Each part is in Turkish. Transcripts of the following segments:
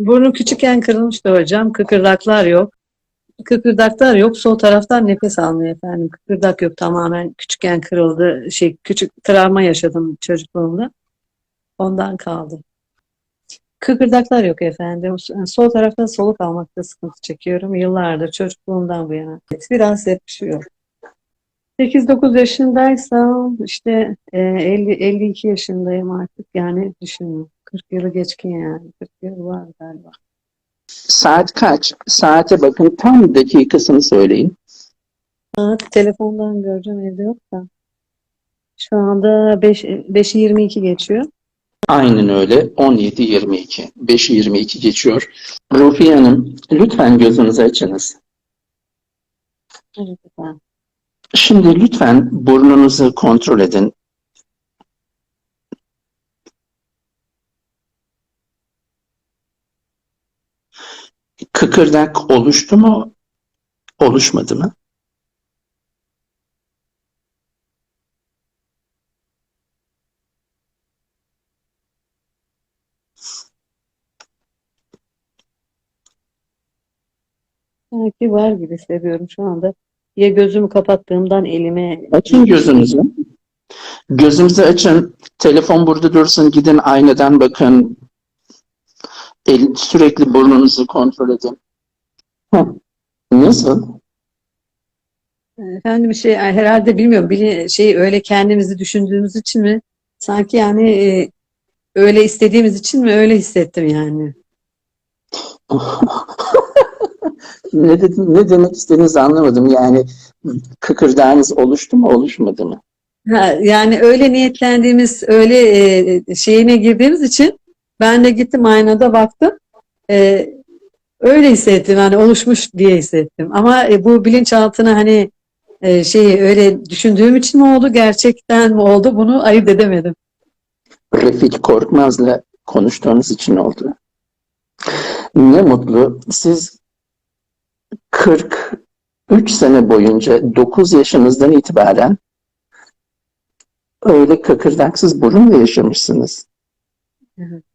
Burnu küçükken kırılmıştı hocam. Kıkırdaklar yok. Kıkırdaklar yok. Sol taraftan nefes almıyor efendim. Kıkırdak yok tamamen. Küçükken kırıldı. Şey küçük travma yaşadım çocukluğumda. Ondan kaldı. Kıkırdaklar yok efendim. Sol taraftan soluk almakta sıkıntı çekiyorum. Yıllardır çocukluğumdan bu yana. Biraz hep yok. 8-9 yaşındaysam işte e, 50 52 yaşındayım artık yani düşünün. 40 yılı geçkin yani. 40 yıl var galiba. Saat kaç? Saate bakın tam dakikasını söyleyin. Saat telefondan göreceğim evde yok da. Şu anda 5 5'i 22 geçiyor. Aynen öyle. 17.22. 5'i 22 geçiyor. Rufiye Hanım lütfen gözünüzü açınız. Evet efendim. Şimdi lütfen burnunuzu kontrol edin. Kıkırdak oluştu mu? Oluşmadı mı? Sanki var gibi hissediyorum şu anda. Ya gözümü kapattığımdan elime Açın gözünüzü. Gözünüzü açın. Telefon burada dursun. Gidin aynadan bakın. El, sürekli burnunuzu kontrol edin. Heh. Nasıl? Efendim şey herhalde bilmiyorum bili şey öyle kendimizi düşündüğümüz için mi sanki yani e, öyle istediğimiz için mi öyle hissettim yani. ne, dedim, ne demek istediğinizi anlamadım. Yani kıkırdağınız oluştu mu oluşmadı mı? Ha, yani öyle niyetlendiğimiz öyle e, şeyine girdiğimiz için ben de gittim aynada baktım. E, öyle hissettim hani oluşmuş diye hissettim. Ama e, bu bilinçaltına hani e, şeyi öyle düşündüğüm için mi oldu gerçekten mi oldu bunu ayırt edemedim. Refik Korkmaz'la konuştuğunuz için oldu. Ne mutlu. Siz 43 sene boyunca 9 yaşınızdan itibaren öyle kıkırdaksız burunla yaşamışsınız. Evet.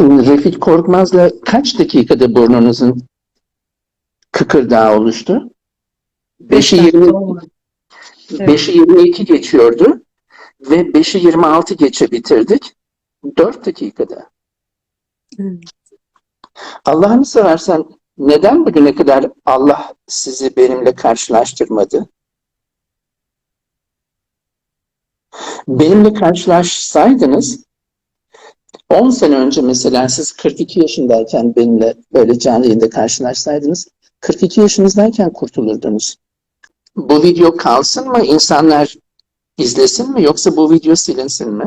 Refik Korkmaz'la kaç dakikada burnunuzun kıkırdağı oluştu? 5'i 20, Evet. 5'i 22 geçiyordu ve 5'i 26 geçe bitirdik. 4 dakikada. Evet. Allah'ını seversen neden bugüne kadar Allah sizi benimle karşılaştırmadı? Benimle karşılaşsaydınız 10 sene önce mesela siz 42 yaşındayken benimle böyle canlı yayında karşılaşsaydınız 42 yaşınızdayken kurtulurdunuz. Bu video kalsın mı? İnsanlar izlesin mi? Yoksa bu video silinsin mi?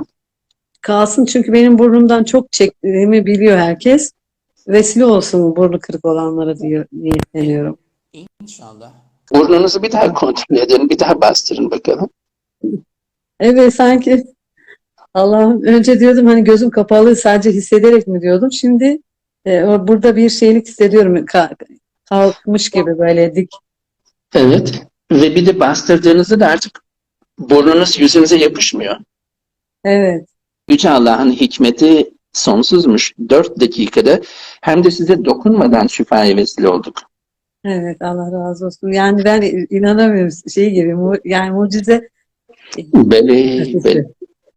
Kalsın çünkü benim burnumdan çok çektiğimi biliyor herkes. Vesile olsun burnu kırık olanlara diyor niyetleniyorum. İnşallah. Burnunuzu bir daha kontrol edin. Bir daha bastırın bakalım. Evet sanki Allah'ım önce diyordum hani gözüm kapalı sadece hissederek mi diyordum. Şimdi e, burada bir şeylik hissediyorum. Ka- kalkmış gibi böyle dik. Evet. Ve bir de bastırdığınızda da artık burnunuz yüzünüze yapışmıyor. Evet. Yüce Allah'ın hikmeti sonsuzmuş. 4 dakikada hem de size dokunmadan şifaya vesile olduk. Evet Allah razı olsun. Yani ben inanamıyorum şey gibi mu- yani mucize Beli, beli.